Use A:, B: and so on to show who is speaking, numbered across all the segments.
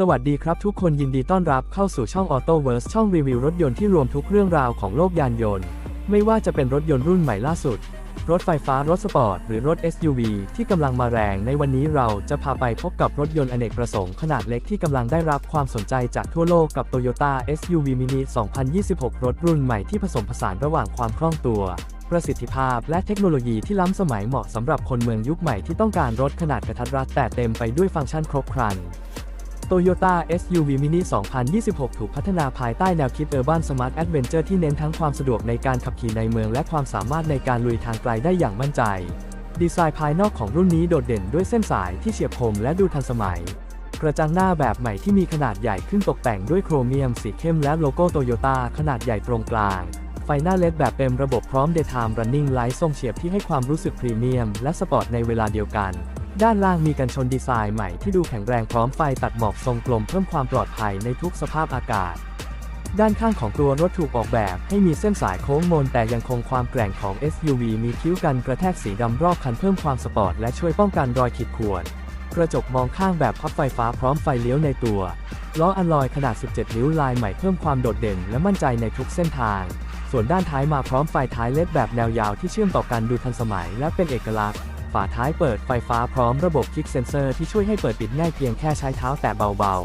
A: สวัสดีครับทุกคนยินดีต้อนรับเข้าสู่ช่อง Auto v e r s e ช่องรีวิวรถยนต์ที่รวมทุกเรื่องราวของโลกยานยนต์ ไม่ว่าจะเป็นรถยนต์รุ่นใหม่ล่าสุด รถไฟฟ้ารถสปอร์ต หรือรถ SUV ที่กำลังมาแรงในวันนี้เราจะพาไปพบกับรถยนต์อเนกประสงค์ขนาดเล็กที่กำลังได้รับความสนใจจากทั่วโลกกับ Toyota SUV Mini 2026 รถรุ่นใหม่ที่ผสมผสานระหว่างความคล่องตัวประสิทธิภาพและเทคโนโลยีที่ล้ำสมัยเหมาะสำหรับคนเมืองยุคใหม่ที่ต้องการรถขนาดกระทัดรัดแต่เต็มไปด้วยฟังก์ชันครบครัน Toyota SUV Mini 2026 ถูกพัฒนาภายใต้แนวคิด Urban Smart Adventure ที่เน้นทั้งความสะดวกในการขับขี่ในเมืองและความสามารถในการลุยทางไกลได้อย่างมั่นใจ ดีไซน์ภายนอกของรุ่นนี้โดดเด่นด้วยเส้นสายที่เฉียบคมและดูทันสมัย กระจังหน้าแบบใหม่ที่มีขนาดใหญ่ขึ้นตกแต่งด้วยโครเมียมสีเข้มและโลโก้โตโยต้าขนาดใหญ่ตรงกลาง ไฟหน้าเลดแบบเต็มระบบพร้อม Daytime Running Light ทรงเฉียบที่ให้ความรู้สึกพรีเมียมและสปอร์ตในเวลาเดียวกัน ด้านล่างมีกันชนดีไซน์ใหม่ที่ดูแข็งแรงพร้อมไฟตัดหมอกทรงกลมเพิ่มความปลอดภัยในทุกสภาพอากาศ ด้านข้างของตัวรถถูกออกแบบ ให้มีเส้นสายโค้งมนแต่ยังคงความแกร่งของ SUV มีคิ้วกันกระแทกสีดำรอบคันเพิ่มความสปอร์ตและช่วยป้องกันรอยขีดข่วนกระจกมองข้างแบบพับไฟฟ้าพร้อมไฟเลี้ยวในตัว ล้ออัลลอยขนาด 17 นิ้วลายใหม่เพิ่มความโดดเด่นและมั่นใจในทุกเส้นทาง ส่วนด้านท้ายมาพร้อมไฟท้ายเล็ดแบบแนวยาวที่เชื่อมต่อกันดูทันสมัยและเป็นเอกลักษณ์ ฝาท้ายเปิดไฟฟ้าพร้อมระบบคลิกเซนเซอร์ที่ช่วยให้เปิดปิดง่ายเพียงแค่ใช้เท้าแตะเบา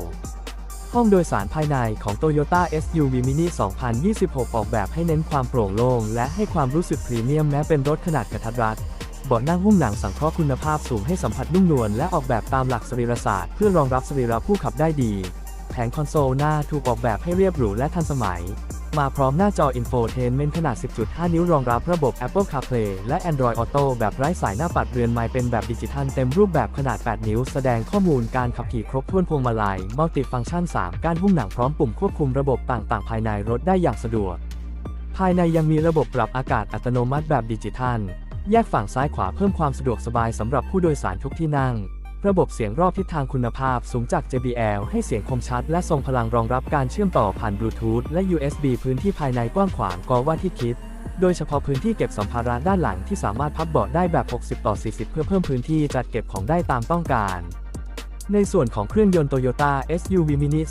A: ๆ ห้องโดยสารภายในของ Toyota SUV Mini 2026 ออกแบบให้เน้นความโปร่งโล่งและให้ความรู้สึกพรีเมียมแม้เป็นรถขนาดกระทัดรัดเบาะนั่งหุ้มหนังสังเคราะห์คุณภาพสูงให้สัมผัสนุ่มนวลและออกแบบตามหลักสรีรศาสตร์เพื่อรองรับสรีระผู้ขับได้ดี แผงคอนโซลหน้าถูกออกแบบให้เรียบหรูและทันสมัย มาพร้อมหน้าจอ Infotainment ขนาด 10.5 นิ้วรองรับระบบ Apple CarPlay และ Android Auto แบบไร้สายหน้าปัดเรือนไม้เป็นแบบดิจิทัลเต็มรูปแบบขนาด 8 นิ้ว แสดงข้อมูลการขับขี่ครบถ้วนพวงมาลัย มัลติฟังก์ชัน 3 กานหุ้มหนังพร้อมปุ่มควบคุมระบบต่างๆ ภายในรถได้อย่างสะดวก ภายในยังมีระบบปรับอากาศอัตโนมัติแบบดิจิทัล แยกฝั่งซ้ายขวาเพิ่มความสะดวกสบายสำหรับผู้โดยสารทุกที่นั่ง ระบบเสียงรอบทิศทางคุณภาพสูงจาก JBL ให้เสียงคมชัดและทรงพลังรองรับการเชื่อมต่อผ่านบลูทูธและ USB พื้นที่ภายในกว้างขวางกว่าที่คิด โดยเฉพาะพื้นที่เก็บสัมภาระด้านหลังที่สามารถพับเบาะได้แบบ 60 ต่อ 40 เพื่อเพิ่มพื้นที่จัดเก็บของได้ตามต้องการ ในส่วนของเครื่องยนต์ Toyota SUV Mini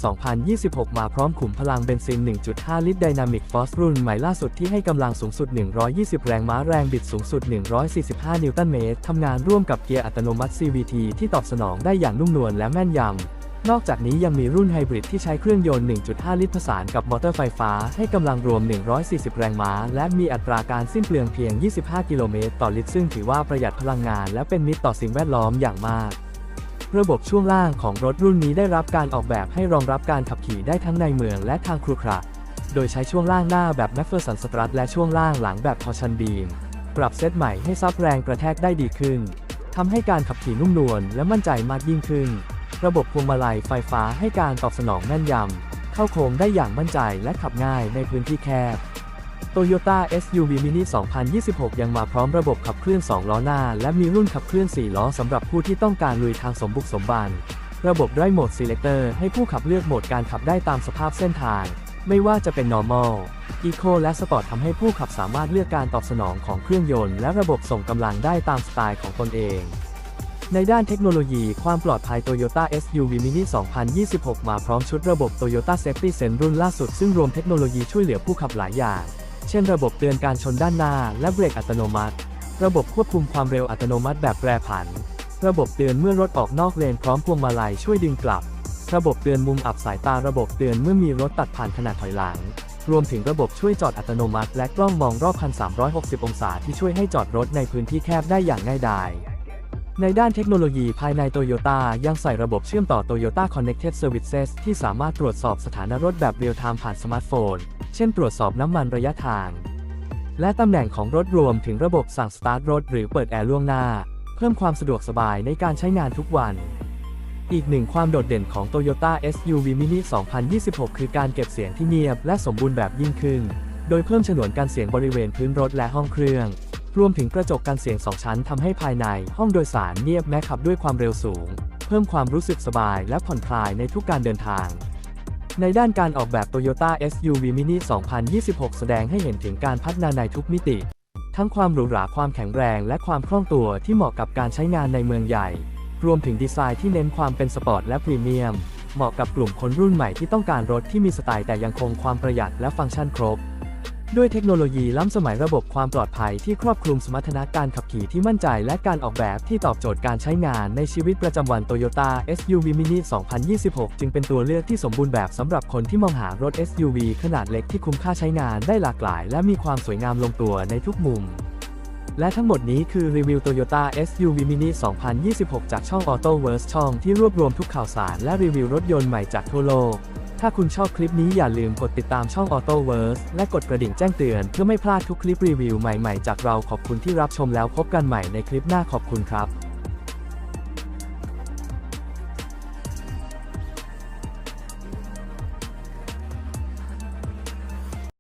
A: 2026 มาพร้อมขุมพลังเบนซิน 1.5 ลิตร Dynamic Force รุ่นใหม่ล่าสุดที่ให้กำลังสูงสุด 120 แรงม้าแรงบิดสูงสุด 145 นิวตันเมตร ทำงานร่วมกับเกียร์อัตโนมัติ CVT ที่ตอบสนองได้อย่างนุ่มนวลและแม่นยำนอกจากนี้ยังมีรุ่นไฮบริดที่ใช้เครื่องยนต์ 1.5 ลิตรผสานกับมอเตอร์ไฟฟ้า ให้กำลังรวม 140 แรงม้า และมีอัตราการสิ้นเปลืองเพียง 25 กิโลเมตรต่อลิตร ซึ่งถือว่าประหยัดพลังงานและเป็นมิตรต่อสิ่งแวดล้อมอย่างมาก ระบบช่วงล่างของรถรุ่นนี้ได้รับการออกแบบให้รองรับการขับขี่ได้ทั้งในเมืองและทางครุขระ โดยใช้ช่วงล่างหน้าแบบ m a ฟเฟอร์สันสตรัทและช่วงล่างหลังแบบทอชันบีม ปรับเซตใหม่ให้ซับแรงกระแทกได้ดีขึ้นทำให้การขับขี่นุ่มนวลและมั่นใจมากยิ่งขึ้น ระบบพวงมาลัยไฟฟ้าให้การตอบสนองแม่นยำเข้าโค้งได้อย่างมั่นใจและขับง่ายในพื้นที่แคบ Toyota SUV Mini 2026 ยังมาพร้อมระบบขับเคลื่อน 2 ล้อหน้า และมีรุ่นขับเคลื่อน 4 ล้อสำหรับผู้ที่ต้องการลุยทางสมบุกสมบัน ระบบ Drive Mode Selector ให้ผู้ขับเลือกโหมดการขับได้ตามสภาพเส้นทาง ไม่ว่าจะเป็น Normal Eco และ Sport ทำให้ผู้ขับสามารถเลือกการตอบสนองของเครื่องยนต์ และระบบส่งกำลังได้ตามสไตล์ของตนเองในด้านเทคโนโลยีความปลอดภัย Toyota SUV Mini 2026 มาพร้อมชุดระบบ Toyota Safety Sense รุ่นล่าสุด ซึ่งรวมเทคโนโลยีช่วยเหลือผู้ขับหลายอย่าง เช่นระบบเตือนการชนด้านหน้า และเบรกอัตโนมัติ ระบบควบคุมความเร็วอัตโนมัติแบบแปรผัน ระบบเตือนเมื่อรถออกนอกเลนพร้อมพวงมาลัยช่วยดึงกลับ ระบบเตือนมุมอับสายตา ระบบเตือนเมื่อมีรถตัดผ่านขณะถอยหลัง รวมถึงระบบช่วยจอดอัตโนมัติ และกล้องมองรอบคัน360 องศาที่ช่วยให้จอดรถในพื้นที่แคบได้อย่างง่ายดายในด้านเทคโนโลยีภายใน Toyota ยังใส่ระบบเชื่อมต่อ Toyota Connected Services ที่สามารถตรวจสอบสถานะรถแบบเรียลไทม์ผ่านสมาร์ทโฟน เช่นตรวจสอบน้ำมันระยะทาง และตำแหน่งของรถรวมถึงระบบสั่งสตาร์ทรถหรือเปิดแอร์ล่วงหน้า เพิ่มความสะดวกสบายในการใช้งานทุกวัน อีกหนึ่งความโดดเด่นของ Toyota SUV Mini 2026 คือการเก็บเสียงที่เงียบและสมบูรณ์แบบยิ่งขึ้น โดยเพิ่มฉนวนการเสียงบริเวณพื้นรถและห้องเครื่อง รวมถึงกระจกกันเสียง 2 ชั้นทำให้ภายในห้องโดยสารเงียบแม้ขับด้วยความเร็วสูง เพิ่มความรู้สึกสบายและผ่อนคลายในทุกการเดินทาง ในด้านการออกแบบ Toyota SUV Mini 2026 แสดงให้เห็นถึงการพัฒนาในทุกมิติ ทั้งความหรูหราความแข็งแรง และความคล่องตัวที่เหมาะกับการใช้งานในเมืองใหญ่ รวมถึงดีไซน์ที่เน้นความเป็นสปอร์ตและพรีเมียม เหมาะกับกลุ่มคนรุ่นใหม่ที่ต้องการรถที่มีสไตล์แต่ยังคงความประหยัดและฟังก์ชันครบ ด้วยเทคโนโลยีล้ำสมัยระบบความปลอดภัยที่ครอบคลุมสมรรถนะการขับขี่ที่มั่นใจและการออกแบบที่ตอบโจทย์การใช้งานในชีวิตประจำวัน Toyota SUV Mini 2026 จึงเป็นตัวเลือกที่สมบูรณ์แบบสำหรับคนที่มองหารถ SUV ขนาดเล็กที่คุ้มค่าใช้งานได้หลากหลาย และมีความสวยงามลงตัวในทุกมุม และทั้งหมดนี้คือรีวิว Toyota SUV Mini 2026 จากช่อง AutoVerse ช่องที่รวบรวมทุกข่าวสารและรีวิวรถยนต์ใหม่จากทั่วโลก ถ้าคุณชอบคลิปนี้อย่าลืมกดติดตามช่อง AutoVerse และกดกระดิ่งแจ้งเตือนเพื่อไม่พลาดทุกคลิปรีวิวใหม่ๆ จากเราขอบคุณที่รับชมแล้วพบกันใหม่ในคลิปหน้าขอบคุณครับ